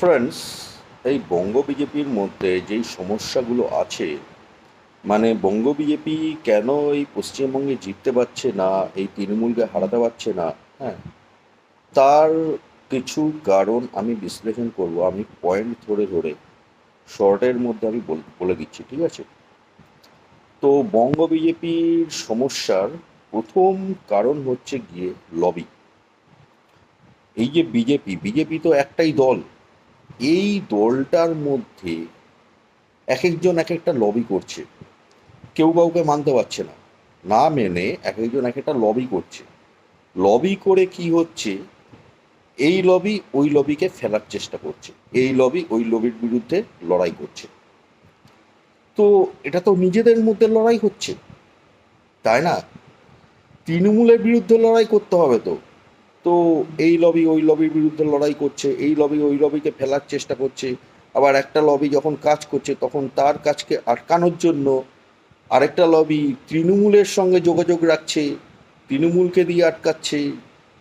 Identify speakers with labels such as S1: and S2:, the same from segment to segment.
S1: Friends এই বঙ্গ বিজেপির মধ্যে যেই সমস্যাগুলো আছে মানে বঙ্গ বিজেপি কেন এই পশ্চিমবঙ্গে জিততে পারছে না, এই তৃণমূলকে হারাতে পারছে না হ্যাঁ? তার কিছু কারণ আমি বিশ্লেষণ করব, আমি পয়েন্ট ধরে ধরে শর্টের মধ্যে আমি বল- দিচ্ছি, ঠিক আছে? তো বঙ্গ বিজেপির সমস্যার প্রথম কারণ হচ্ছে গিয়ে লবি এই যে বিজেপি বিজেপি তো একটাই দল এই দলটার মধ্যে এক একজন এক একটা লবি করছে। কেউ কাউকে মানতে পারছে না। না মেনে এক একজন এক একটা লবি করছে। লবি করে কি হচ্ছে? এই লবি ওই লবিকে ফেলার চেষ্টা করছে। এই লবি ওই লবির বিরুদ্ধে লড়াই করছে। তো এটা তো নিজেদের মধ্যে লড়াই হচ্ছে। তাই না? তৃণমূলের বিরুদ্ধে লড়াই করতে হবে তো। তো এই লবি ওই লবির বিরুদ্ধে লড়াই করছে, এই লবি ওই লবিকে ফেলার চেষ্টা করছে, আবার একটা লবি যখন কাজ করছে, তখন তার কাজকে আটকানোর জন্য আরেকটা লবি তৃণমূলের সঙ্গে যোগাযোগ রাখছে, তৃণমূলকে দিয়ে আটকাচ্ছে,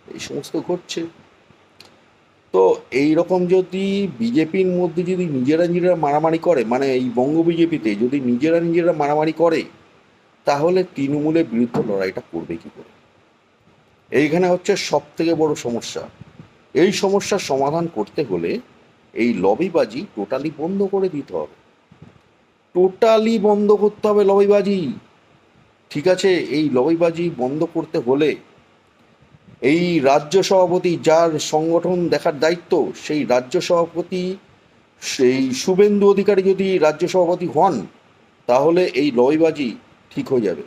S1: এই সমস্ত ঘটছে। তো এই রকম যদি বিজেপির মধ্যে যদি নিজেরা নিজেরা মারামারি করে মানে এই বঙ্গ বিজেপিতে যদি নিজেরা নিজেরা মারামারি করে, তাহলে তৃণমূলের বিরুদ্ধে লড়াইটা করবে কি করে? এইখানে হচ্ছে সব থেকে বড় সমস্যা। এই সমস্যার সমাধান করতে হলে এই লবিবাজি টোটালি বন্ধ করে দিতে হবে। টোটালি বন্ধ করতে হবে লবিবাজি। ঠিক আছে? এই লবিবাজি বন্ধ করতে হলে এই রাজ্য সভাপতি যার সংগঠন দেখার দায়িত্ব, সেই রাজ্য সভাপতি, সেই শুভেন্দু অধিকারী যদি রাজ্য সভাপতি হন, তাহলে এই লবিবাজি ঠিক হয়ে যাবে।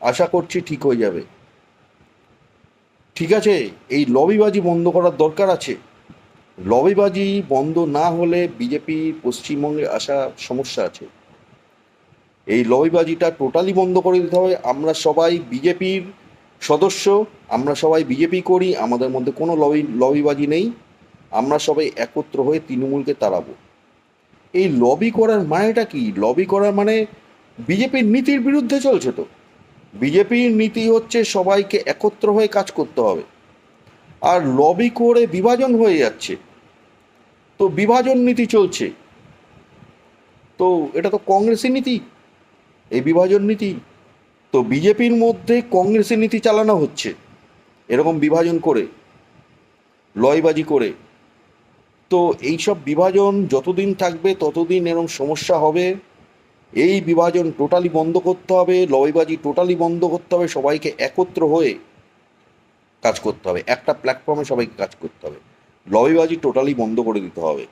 S1: আশা করছি ঠিক হয়ে যাবে। ঠিক আছে, এই লবিবাজি বন্ধ করার দরকার আছে। লবিবাজি বন্ধ না হলে বিজেপি পশ্চিমবঙ্গে আসা সমস্যা আছে। এই লবিবাজিটা টোটালি বন্ধ করে দিতে হবে। আমরা সবাই বিজেপির সদস্য, আমরা সবাই বিজেপি করি, আমাদের মধ্যে কোনো লবি, লবিবাজি নেই। আমরা সবাই একত্র হয়ে তৃণমূলকে তাড়াবো। এই লবি করার মানেটা কি? লবি করার মানে বিজেপির নীতির বিরুদ্ধে চলছে তো। বিজেপির নীতি হচ্ছে সবাইকে একত্র হয়ে কাজ করতে হবে। আর লবি করে বিভাজন হয়ে যাচ্ছে। তো বিভাজন নীতি চলছে। তো এটা তো কংগ্রেসের নীতি। এই বিভাজন নীতি, তো বিজেপির মধ্যে কংগ্রেসের নীতি চালানো হচ্ছে। এরকম বিভাজন করে, লয়বাজি করে। তো এইসব বিভাজন যতদিন থাকবে ততদিন এরকম সমস্যা হবে। এই বিভাজন টোটালি বন্ধ করতে হবে, লবিবাজি টোটালি বন্ধ করতে হবে, সবাইকে একত্র হয়ে কাজ করতে হবে, একটা প্ল্যাটফর্মে সবাইকে কাজ করতে হবে। লবিবাজি টোটালি বন্ধ করে দিতে হবে।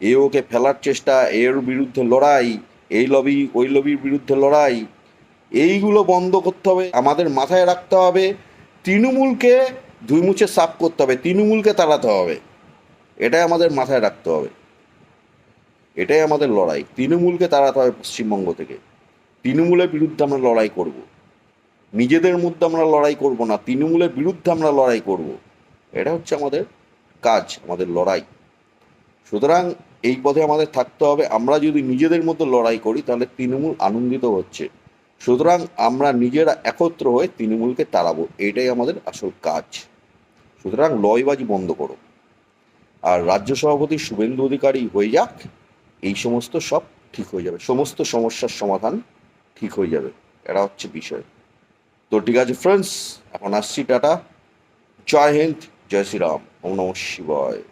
S1: এ ওকে ফেলার চেষ্টা এর বিরুদ্ধে লড়াই, এই লবি, ওই লবির বিরুদ্ধে লড়াই, এইগুলো বন্ধ করতে হবে, আমাদের মাথায় রাখতে হবে, তৃণমূলকে দুই মুছে সাফ করতে হবে, তৃণমূলকে তাড়াতে হবে, এটাই আমাদের মাথায় রাখতে হবে। এটাই আমাদের লড়াই। তৃণমূলকে তাড়াতে হবে পশ্চিমবঙ্গ থেকে। তৃণমূলের বিরুদ্ধে আমরা লড়াই করব। নিজেদের মধ্যে আমরা লড়াই করব না, তৃণমূলের বিরুদ্ধে আমরা লড়াই করব। এটা হচ্ছে আমাদের কাজ, আমাদের লড়াই। সুতরাং এই পথে আমাদের থাকতে হবে। আমরা যদি নিজেদের মধ্যে লড়াই করি, তাহলে তৃণমূল আনন্দিত হচ্ছে। সুতরাং আমরা নিজেরা একত্র হয়ে তৃণমূলকে তাড়াবো। এটাই আমাদের আসল কাজ। সুতরাং লয়বাজি বন্ধ করো। আর রাজ্য সভাপতি শুভেন্দু অধিকারী হয়ে যাক। এই সমস্ত সব ঠিক হয়ে যাবে। সমস্ত সমস্যার সমাধান ঠিক হয়ে যাবে। এটা হচ্ছে বিষয়। তো ঠিক আছে ফ্রেন্ডস এখন আসছি টাটা। জয় হিন্দ, জয় শ্রীরাম। ওম নম শিবায়।